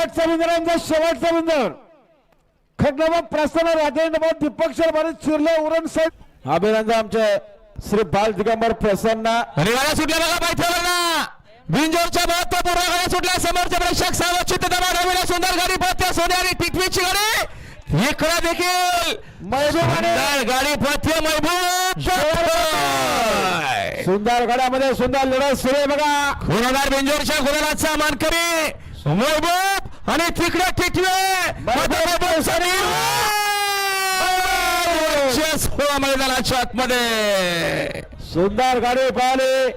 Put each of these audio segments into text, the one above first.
शेवटचा विंदरांचा शेवटचा विंदर खंडोबा प्रसन्न राजेंद्र दीपक शर्मा चिरले उरण साहेब अभिनंदन आमचे श्री बाल दिगंबर प्रसन्न. सुटल्या बघा बिंजोरच्या महत्त्वपूर्ण गाड्या सुटल्या. समोरचे प्रेक्षक दबा सुंदर गाडी पत्या सोने आणि टिटवीची गाडी. इकडे देखील. सुंदर गाडी पथ्य महबूब सुंदर गडामध्ये सुंदर लढत सुरू आहे बघा. गुणगार बेंजोरच्या गुणगारचा मानकरी. महबूब आणि तिकडे टिटवे मैदानाच्या आतमध्ये. सुंदर गाडी पाहिली.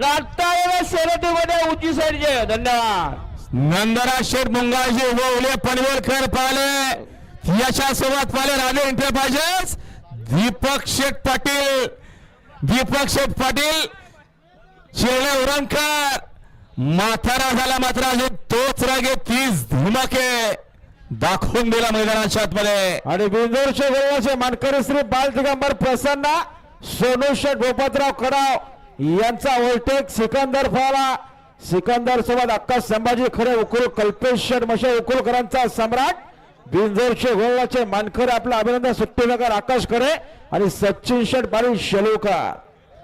लागता शर्यतीमध्ये उंची साईडचे. धन्यवाद. नंदरा शेठ मुंगाजी ओवले पनवेलकर पाले याच्या सोबत पाले राणे एंटरप्राइजेस दीपक शेठ पाटील. दीपक शेठ पाटील. शिरले उरणकर. माथारा झाला मात्र अजून तोच रागे तीच धुमके दाखवून दिला मैदानाच्या आतमध्ये आणि बिंदूरचे गोळवाचे मानकरी श्री बाल दिगंबर प्रसन्न सोनुष गोपतराव कडाव यांचा ओलटेक सिकंदर फाला सिकंदर सोबत अक्का संभाजी खरे उकुल कल्पेश्वर मशे उकुलकरांचा सम्राट. बिंजोरचे गोळवाचे मानकरी आपलं अभिनंदन सुट्टीनगर आकाश खरे आणि सचिन शेट बारी शेलूकर.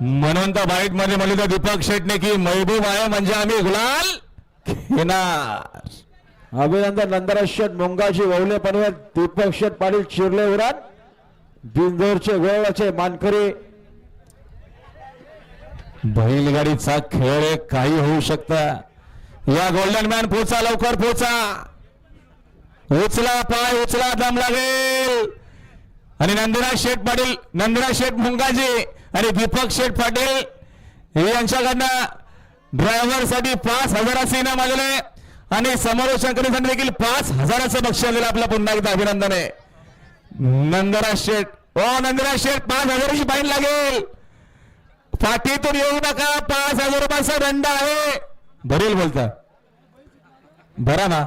म्हणून तर बाईटमध्ये म्हणलं तर दीपक शेठने की महबूब आहे म्हणजे आम्ही गुलाल घेणार. अभिनंदन नंदराज शेठ मुंगाजी ववले पनवेल दीपक शेठ पाटील चिरले उरात बिंदूरचे गोळवाचे मानकरी. बैलगाडीचा खेळ काही होऊ शकत. या गोल्डन मॅन पोचा लवकर पोचा. उचला पाय उचला दम लागेल. आणि नंदुराज शेठ पाटील नंदुराज शेठ मुंगाजी. आणि दीपक शेठ पाटील हे यांच्याकडनं ड्रायव्हरसाठी पाच हजाराचं इनाम आलेले आणि समोर शंकरीसाठी देखील पाच हजाराचं बक्षीस आलेलं आपलं पुन्हा एकदा अभिनंदन. आहे नंदराज शेठ. ओ नंदराज शेठ पाच हजाराची फाईन लागेल. पाठीतून येऊ नका. पाच हजार रुपयाचा दंड आहे. भरेल बोलता. भरा ना.